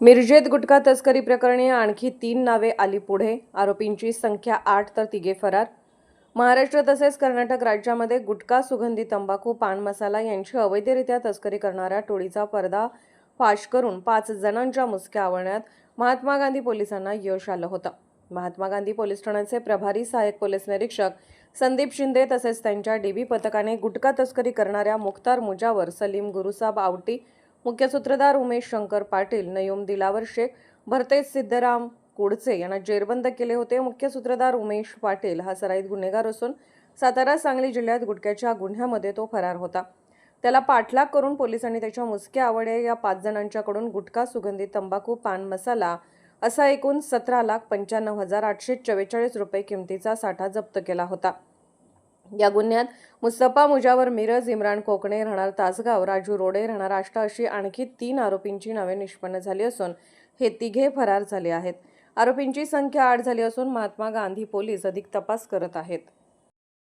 मिरजेत गुटखा तस्करी प्रकरणी आणखी तीन नावे आली पुढे. आरोपींची संख्या आठ तर तिघे फरार. महाराष्ट्र तसेच कर्नाटक राज्यामध्ये गुटखा सुगंधी तंबाखू पान मसाला यांची अवैधरित्या तस्करी करणाऱ्या टोळीचा पर्दा फाश करून पाच जणांच्या मुसक्या आवळण्यात महात्मा गांधी पोलिसांना यश आलं होतं. महात्मा गांधी पोलीस ठाण्याचे प्रभारी सहाय्यक पोलीस निरीक्षक संदीप शिंदे तसेच त्यांच्या डीबी पथकाने गुटखा तस्करी करणाऱ्या मुख्तार मुजावर सलीम गुरुसाब आवटी मुख्य सूत्रधार उमेश शंकर पाटील नयोम दिलावर शेख भरतेज सिद्धराम कुडचे यांना जेरबंद केले होते. मुख्य सूत्रधार उमेश पाटील हा सराईत गुन्हेगार असून सातारा सांगली जिल्ह्यात गुटख्याच्या गुन्ह्यामध्ये तो फरार होता. त्याला पाठलाग करून पोलिसांनी त्याच्या मुसक्या आवडे या पाच जणांच्याकडून गुटखा सुगंधी तंबाखू पान मसाला असा एकूण सतरा लाख पंच्याण्णव हजार आठशे चव्वेचाळीस रुपये किमतीचा साठा जप्त केला होता. या गुन्ह्यात मुस्तफा मुजावर मिरज इम्रान कोकणे राहणार तासगाव राजू रोडे राहणार आष्टा अशी आणखी तीन आरोपींची नावे निष्पन्न झाली असून हे तिघे फरार झाले आहेत. आरोपींची संख्या आठ झाली असून महात्मा गांधी पोलीस अधिक तपास करत आहेत.